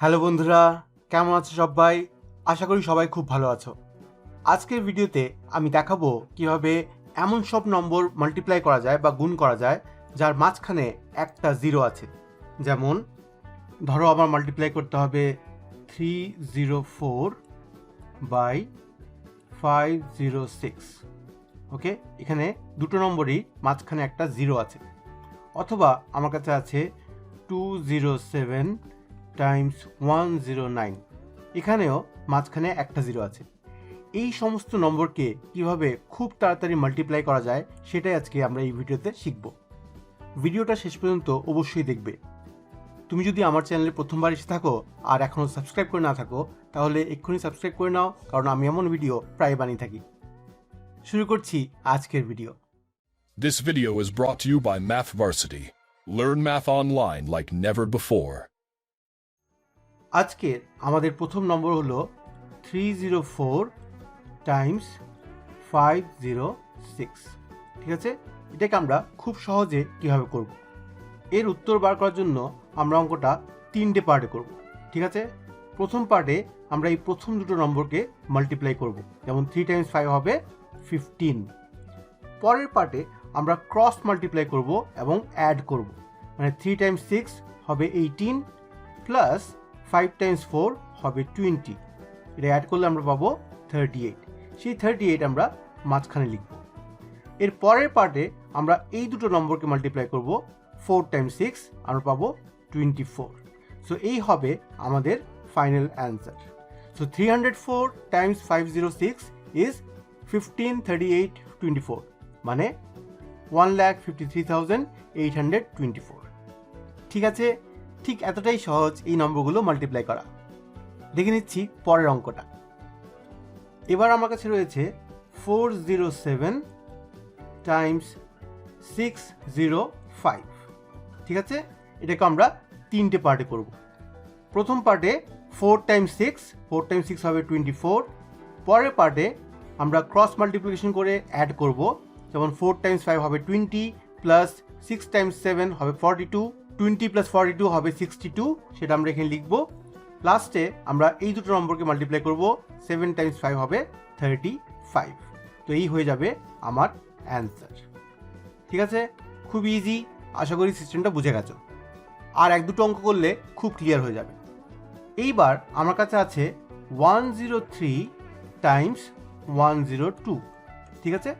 Hello বন্ধুরা, কেমন আছো সবাই? আশা করি সবাই খুব ভালো আছো। আজকের ভিডিওতে আমি দেখাবো কীভাবে এমন সব নম্বর মাল্টিপ্লাই করা যায় বা গুণ করা যায়, যার মাঝখানে একটা জিরো আছে। যেমন, ধরো আমার মাল্টিপ্লাই করতে হবে three zero four by five zero six okay এখানে দুটো নম্বরই মাঝখানে একটা জিরো আছে। অথবা আমার কাছে আছে two zero seven times one zero nine এখানেও মাঝখানে একটা জিরো আছে। এই সমস্ত নম্বরকে কীভাবে খুব তাড়াতাড়ি মাল্টিপ্লাই করা যায়, সেটাই আজকে আমরা এই ভিডিওতে শিখব। ভিডিওটা শেষ পর্যন্ত অবশ্যই দেখবে। তুমি যদি আমার চ্যানেলে প্রথমবার এসে থাকো আর এখনও সাবস্ক্রাইব করে না থাকো, তাহলে এক্ষুনি সাবস্ক্রাইব করে নাও, কারণ আমি এমন ভিডিও প্রায় বানিয়ে থাকি। শুরু করছি আজকের video This video is brought to you by Math Varsity. Learn math online like never before. আজকের আমাদের প্রথম নম্বর হলো three zero four times five zero six ঠিক আছে? এটাকে আমরা খুব সহজে কীভাবে করব? এর উত্তর বার করার জন্য আমরা অঙ্কটা তিনটে পার্টে করব। ঠিক আছে? প্রথম পার্টে আমরা এই প্রথম দুটো নম্বরকে মাল্টিপ্লাই করব। যেমন থ্রি টাইমস ফাইভ হবে ফিফটিন পরের পার্টে আমরা ক্রস মাল্টিপ্লাই করব এবং অ্যাড করব। মানে থ্রি টাইমস সিক্স হবে eighteen plus five times four হবে টোয়েন্টি এটা অ্যাড করলে আমরা পাবো থার্টি এইট সেই থার্টি এইট আমরা মাঝখানে লিখব। এর পরের পার্টে আমরা এই দুটো নম্বরকে মাল্টিপ্লাই করব ফোর টাইমস সিক্স আমরা পাবো টোয়েন্টি ফোর সো এই হবে আমাদের final answer so three hundred four times five zero six is fifteen thirty eight twenty four মানে one lakh fifty three thousand eight hundred twenty four ঠিক আছে? ঠিক এতটাই সহজ এই নম্বরগুলো মাল্টিপ্লাই করা। দেখে নিচ্ছি পরের অঙ্কটা। এবার আমার কাছে রয়েছে four zero seven times six zero five ঠিক আছে? এটাকে আমরা তিনটে পার্টে করব। প্রথম পার্টে four times six four times six হবে টোয়েন্টি ফোর পরের পার্টে আমরা ক্রস মাল্টিপ্লিকেশন করে অ্যাড করব। যেমন ফোর টাইমস ফাইভ হবে twenty plus six times seven হবে forty two twenty plus forty two হবে সিক্সটি টু সেটা আমরা এখানে লিখব। লাস্টে আমরা এই দুটো নম্বরকে মাল্টিপ্লাই করব সেভেন টাইমস ফাইভ হবে থার্টি ফাইভ তো এই হয়ে যাবে আমার অ্যান্সার ঠিক আছে? খুব ইজি আশা করি সিস্টেমটা বুঝে গেছো। আর এক দুটো অঙ্ক করলে খুব ক্লিয়ার হয়ে যাবে। এইবার আমার কাছে আছে one zero three times one zero two ঠিক আছে?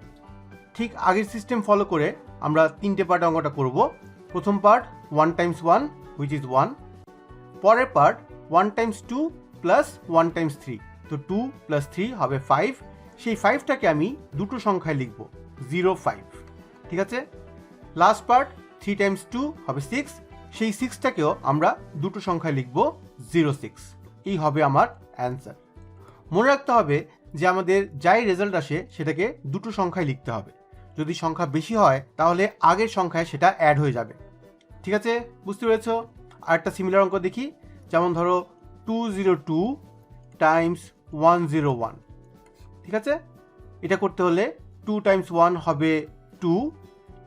ঠিক আগের সিস্টেম ফলো করে আমরা তিনটে পার্ট অঙ্কটা করব। প্রথম part one times one which is one পরের part one times two plus one times three তো টু প্লাস থ্রি হবে ফাইভ সেই ফাইভটাকে আমি দুটো সংখ্যায় লিখব জিরো ফাইভ ঠিক আছে? Last part three times two হবে সিক্স সেই সিক্সটাকেও আমরা দুটো সংখ্যায় লিখব জিরো সিক্স এই হবে আমার অ্যান্সার মনে রাখতে হবে যে আমাদের যাই রেজাল্ট আসে, সেটাকে দুটো সংখ্যায় লিখতে হবে। যদি সংখ্যা বেশি হয়, তাহলে আগের সংখ্যায় সেটা অ্যাড হয়ে যাবে। ঠিক আছে? বুঝতে পেরেছ? আর একটা সিমিলার অঙ্ক দেখি। যেমন ধরো two zero two times one zero one ঠিক আছে? এটা করতে হলে টু টাইমস ওয়ান হবে টু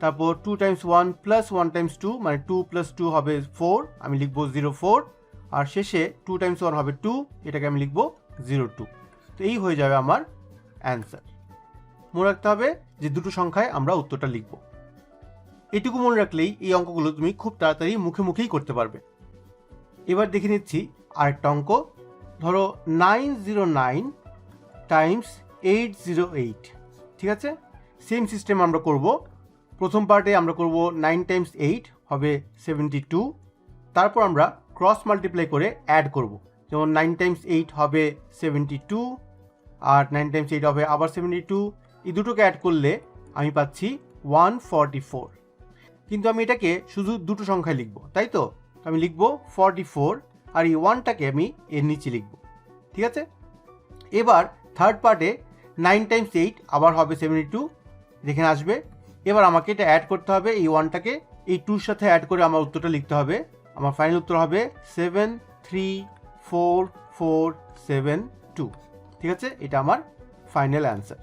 তারপর two times one plus one times two মানে টু প্লাস টু হবে ফোর আমি লিখব জিরো ফোর আর শেষে টু টাইমস ওয়ান হবে টু এটাকে আমি লিখব জিরো টু তো এই হয়ে যাবে আমার অ্যান্সার মনে রাখতে হবে যে দুটো সংখ্যায় আমরা উত্তরটা লিখব। এটুকু মনে রাখলেই এই অঙ্কগুলো তুমি খুব তাড়াতাড়ি মুখে মুখেই করতে পারবে। এবার দেখে নিচ্ছি আরেকটা অঙ্ক। ধরো nine zero nine times eight zero eight. ঠিক আছে? সেম সিস্টেম আমরা করব। প্রথম পার্টে আমরা করব নাইন টাইমস এইট হবে সেভেন্টি টু। তারপর আমরা ক্রস মাল্টিপ্লাই করে অ্যাড করব। যেমন নাইন টাইমস এইট হবে সেভেন্টি টু, আর নাইন টাইমস এইট হবে আবার সেভেন্টি টু এই দুটোকে অ্যাড করলে আমি পাচ্ছি ওয়ান ফর্টি ফোর কিন্তু আমি এটাকে শুধু দুটো সংখ্যায় লিখব, তাই তো? আমি লিখব ফর্টি ফোর আর এই ওয়ানটাকে আমি এর নিচে লিখব, ঠিক আছে? এবার থার্ড পার্টে নাইন টাইমস এইট আবার হবে সেভেন্টি টু যেখানে আসবে। এবার আমাকে এটা অ্যাড করতে হবে, এই ওয়ানটাকে এই টুর সাথে অ্যাড করে আমার উত্তরটা লিখতে হবে। আমার ফাইনাল উত্তর হবে seven three four four seven two ঠিক আছে? এটা আমার ফাইনাল অ্যান্সার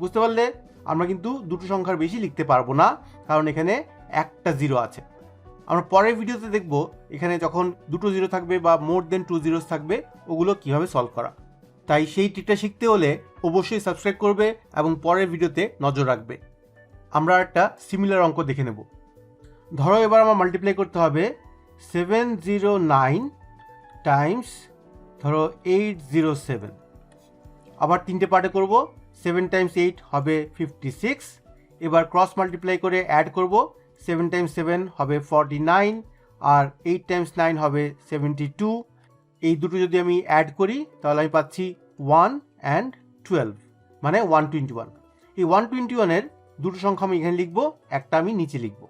বুঝতে পারলে আমরা কিন্তু দুটো সংখ্যার বেশি লিখতে পারব না, কারণ এখানে একটা জিরো আছে। আমরা পরের ভিডিওতে দেখব এখানে যখন দুটো জিরো থাকবে বা মোর দেন টু জিরোস থাকবে, ওগুলো কীভাবে সলভ করা। তাই সেই ট্রিকটা শিখতে হলে অবশ্যই সাবস্ক্রাইব করবে এবং পরের ভিডিওতে নজর রাখবে। আমরা একটা সিমিলার অঙ্ক দেখে নেব। ধরো এবার আমার মাল্টিপ্লাই করতে হবে সেভেন জিরো নাইন টাইমস ধরো এইট জিরো সেভেন আবার তিনটে পার্টে করব সেভেন টাইমস এইট হবে ফিফটি সিক্স এবার ক্রস মাল্টিপ্লাই করে অ্যাড করব সেভেন টাইমস সেভেন হবে ফর্টি নাইন আর এইট টাইমস নাইন হবে সেভেন্টি টু এই দুটো যদি আমি অ্যাড করি, তাহলে আমি পাচ্ছি ওয়ান অ্যান্ড টুয়েলভ মানে ওয়ান টোয়েন্টি ওয়ান এই ওয়ান টোয়েন্টি ওয়ানের দুটো সংখ্যা আমি এখানে লিখব, একটা আমি নিচে লিখব।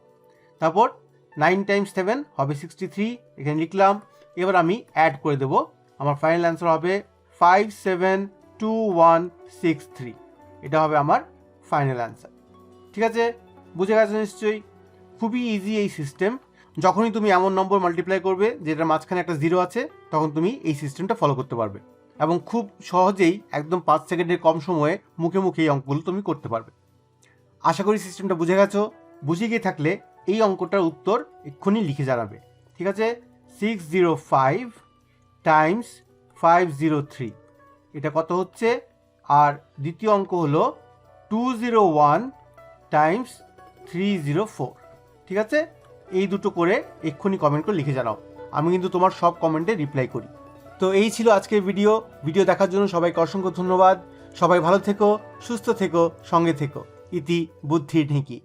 তারপর নাইন টাইমস সেভেন হবে সিক্সটি থ্রি এখানে লিখলাম। এবার আমি অ্যাড করে দেবো, আমার ফাইনাল অ্যান্সার হবে five seven two one six three এটা হবে আমার ফাইনাল অ্যান্সার ঠিক আছে? বুঝে গেছো নিশ্চয়ই? খুবই ইজি এই সিস্টেম যখনই তুমি এমন নম্বর মাল্টিপ্লাই করবে, যেটার মাঝখানে একটা জিরো আছে, তখন তুমি এই সিস্টেমটা ফলো করতে পারবে। এবং খুব সহজেই একদম পাঁচ সেকেন্ডের কম সময়ে মুখে মুখে এই অঙ্কগুলো তুমি করতে পারবে। আশা করি সিস্টেমটা বুঝে গেছো। বুঝে গিয়ে থাকলে এই অঙ্কটার উত্তর এক্ষুনি লিখে জানাবে। ঠিক আছে? Six zero five times five zero three এটা কত হচ্ছে? আর দ্বিতীয় অঙ্ক হলো two zero one times three zero four ঠিক আছে? এই দুটো করে এক্ষুনি কমেন্ট করে লিখে জানাও। আমি কিন্তু তোমার সব কমেন্টে রিপ্লাই করি। তো এই ছিল আজকের ভিডিও ভিডিও দেখার জন্য সবাইকে অসংখ্য ধন্যবাদ। সবাই ভালো থেকো, সুস্থ থেকো, সঙ্গে থেকো। ইতি বুদ্ধি ঢেঁকি।